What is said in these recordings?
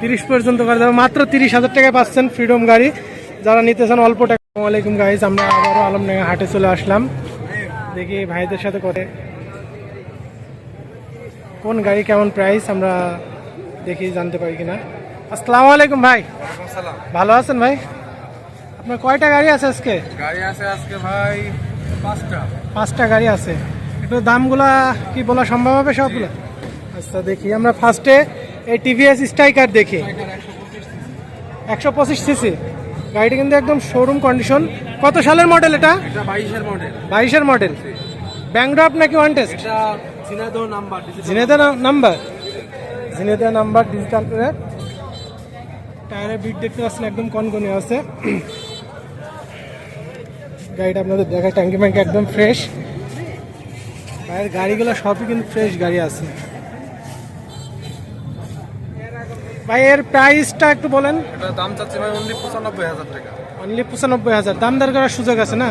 তিরিশ পর্যন্ত করে দেবে। মাত্র তিরিশ হাজার টাকায় পাচ্ছেন ফ্রিডম গাড়ি। যারা নিতে চান অল্প টাকা। আসসালামাইকুম গাইজ আমরা আবারও আলমডাঙ্গা হাটে চলে আসলাম। দেখি ভাইদের সাথে করে কোন গাড়ি কেমন প্রাইস আমরা দেখি জানতে পারি কিনা। আসসালামু আলাইকুম ভাই। ভালো আছেন ভাই? আপনার কয়টা গাড়ি আছে আজকে? গাড়ি আছে আজকে ভাই পাঁচটা। পাঁচটা গাড়ি আছে। একটু দামগুলা কি বলা সম্ভব হবে সবগুলো? আচ্ছা দেখি। আমরা ফার্স্টে এই টিভিএস স্ট্রাইকার দেখি। একশো পঁচিশ সিসি গাড়িটা কিন্তু একদম শোরুম কন্ডিশন কত সালের মডেল এটা? বাইশের মডেল বাইশের মডেল ব্যাংড্রপ নাকি ওয়ান টেস্ট জিনেদা নাম্বার জিনেদা নাম্বার ডিজিটাল প্লেট টায়ারের বিট দেখতে পাচ্ছেন একদম কনকনে আছে। গাড়িটা আপনাদের দেখা ট্যাঙ্কি ম্যাঙ্কি একদম ফ্রেশ বাইরের গাড়িগুলো সবই কিন্তু ফ্রেশ গাড়ি আছে। ভাই এর প্রাইসটা একটু বলেন। এটা দাম চাচ্ছে ভাই অনলি পঁচানব্বই হাজার টাকা। অনলি পঁচানব্বই হাজার। দাম দর করার সুযোগ আছে না?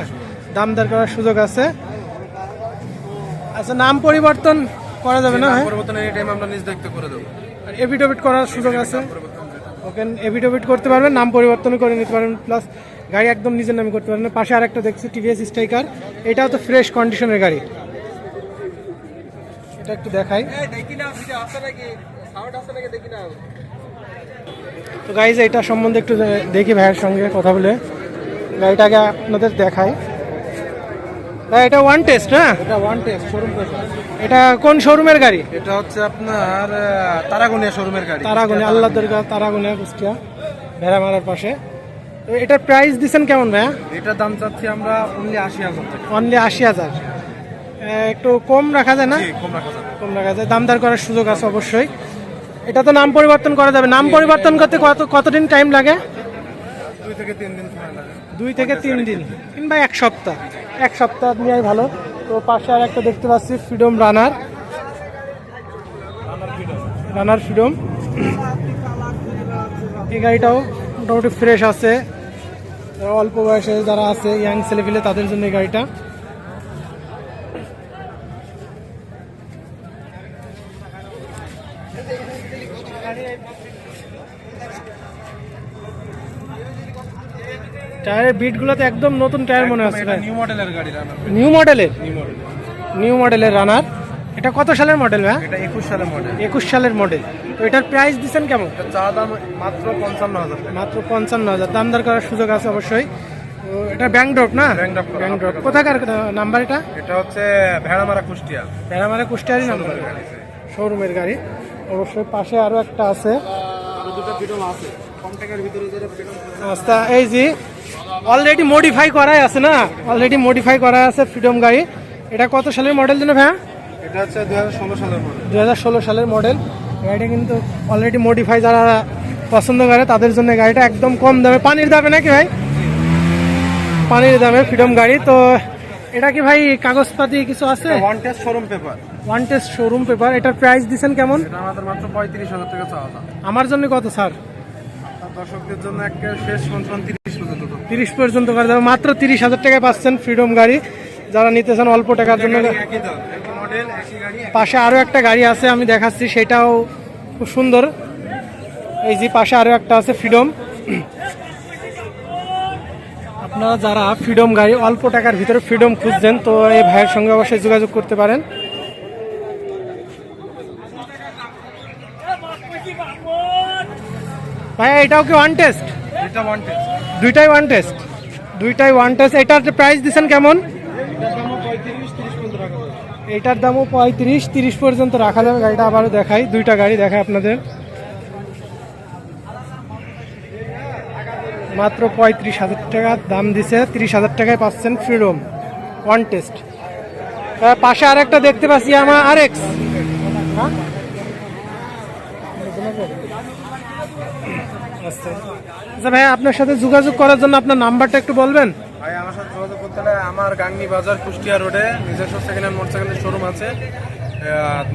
দাম দর করার সুযোগ আছে। আচ্ছা নাম পরিবর্তন করা যাবে না পরিবর্তন এই টাইম আমরা নিজ দায়িত্ব করে দেবো। এভিডেভিট করার সুযোগ আছে? ওকে এভিডেভিট করতে পারবেন নাম পরিবর্তন করে নিতে পারবেন প্লাস গাড়ি একদম নিজের নামে করতে পারবেন পাশে আরেকটা দেখছি টিভিএস স্ট্রাইকার এটাও তো ফ্রেশ কন্ডিশনের গাড়ি। এটা একটু দেখাই। তো গাইজ এটা সম্বন্ধে একটু দেখি ভাইয়ের সঙ্গে কথা বলে। গাড়িটাকে আপনাদের দেখাই। ভাই এটা ওয়ান টেস্ট হ্যাঁ? এটা ওয়ান টেস্ট শোরুম এটা কোন শোরুমের গাড়ি? এটা হচ্ছে আপনার তারাগোনিয়া শোরুমের গাড়ি। তারাগুনি আল্লাহ দরগা তারাগুনিয়া কুষ্টিয়া ভেড়া মারার পাশে। তো এটার প্রাইস দিচ্ছেন কেমন ভাইয়া? এটার দাম চাচ্ছি আমরা অনলি আশি হাজার অনলি আশি হাজার। একটু কম রাখা যায় না? কম রাখা যাবে কম রাখা যায়। দামদার করার সুযোগ আছে অবশ্যই। এটা তো নাম পরিবর্তন করা যাবে। নাম পরিবর্তন করতে কত কতদিন টাইম লাগে? দুই থেকে তিন দিন দুই থেকে তিন দিন। কিংবা এক সপ্তাহ। এক সপ্তাহ নেওয়াই ভালো। তো পাশে আর একটা দেখতে পাচ্ছি ফ্রিডম রানার রানার ফ্রিডম এই গাড়িটাও মোটামুটি ফ্রেশ আছে। অল্প বয়সে যারা আছে ইয়াং ছেলেপিলে তাদের জন্য এই গাড়িটা। টায়ারের বিটগুলোতে একদম নতুন টায়ার মনে হচ্ছে নিউ মডেলের গাড়ি রানার নিউ মডেলের নিউ মডেল নিউ মডেলের রানার এটা কত সালের মডেল ভাই? এটা একুশ সালের মডেল একুশ সালের মডেল তো এটার প্রাইস দিচ্ছেন কেমন? চা দাম মাত্র পঞ্চান্ন হাজার টাকা। মাত্র পঞ্চান্ন হাজার। দাম দর করার সুযোগ আছে অবশ্যই। তো এটা ব্যাংক ড্রপ না ব্যাংক ড্রপ কোথাকার নাম্বার এটা? এটা হচ্ছে ভেড়ামারা কুষ্টিয়া। প্যারামারা কুষ্টিয়ারি নাম্বার শোরুমের গাড়ি। অবশ্যই পাশে আরও একটা আছে। রাস্তা এই যে অলরেডি মডিফাই করাই আছে না? অলরেডি মডিফাই করা আছে ফ্রিডম গাড়ি। এটা কত সালের মডেল যেন ভাইয়া? এটা হচ্ছে দু হাজার ষোলো সালের মডেল গাড়িটা কিন্তু অলরেডি মডিফাই যারা পছন্দ করে তাদের জন্য গাড়িটা একদম কম দামে। পানির দামে নাকি ভাই? পানির দামে ফ্রিডম গাড়ি। তো এটা কি ভাই কাগজপাতি কিছু আছে? One test showroom paper one test showroom paper এটার প্রাইস দিচ্ছেন কেমন? এটা আমাদের মাত্র পঁয়ত্রিশ হাজার টাকা চাওয়া দাম। আমার জন্য কত স্যার? দর্শকদের জন্য একটা শেষ তিরিশ পর্যন্ত দাম। তিরিশ পর্যন্ত করে দেবে। মাত্র তিরিশ হাজার টাকায় পাচ্ছেন ফ্রিডম গাড়ি। যারা নিতে চান অল্প টাকার জন্য একই দাম একই মডেল একই গাড়ি পাশে আরও একটা গাড়ি আছে আমি দেখাচ্ছি সেটাও খুব সুন্দর। এই যে পাশে আরও একটা আছে ফ্রিডম আপনারা যারা ফ্রিডম গাড়ি অল্প টাকার ভিতরে ফ্রিডম খুঁজছেন তো এই ভাইয়ের সঙ্গে অবশ্যই যোগাযোগ করতে পারেন। ভাই এটাও কি ওয়ান টেস্ট এটা ওয়ান টেস্ট দুইটাই ওয়ান টেস্ট দুইটাই ওয়ান টেস্ট এটার প্রাইস দিচ্ছেন কেমন? এটার দামও পঁয়ত্রিশ তিরিশ পর্যন্ত রাখা যাবে। গাড়িটা আবারও দেখাই। দুইটা গাড়ি দেখায় আপনাদের। মাত্র পঁয়ত্রিশ হাজার টাকা দাম দিছে। তিরিশ হাজার টাকায় পাচ্ছেন ফ্রিডম ওয়ান টেস্ট পাশে আরেকটা দেখতে পাচ্ছি আমার আর এক্স আচ্ছা। আচ্ছা ভাই আপনার সাথে যোগাযোগ করার জন্য আপনার নাম্বারটা একটু বলবেন? ভাই আমার সাথে যোগাযোগ করতে হলে আমার গাংনি বাজার কুষ্টিয়া রোডে নিজস্ব সেকেন্ড হ্যান্ড মোটরসাইকেলের শোরুম আছে।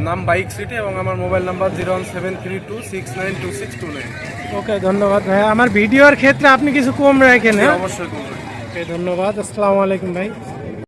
নাম বাইক সিটি এবং আমার mobile number zero one seven three two six nine two six two nine. Okay ধন্যবাদ ভাই আমার ভিডিওর ক্ষেত্রে আপনি কিছু কম রাখেন হ্যাঁ? অবশ্যই ওকে ধন্যবাদ। আসসালামু আলাইকুম ভাই।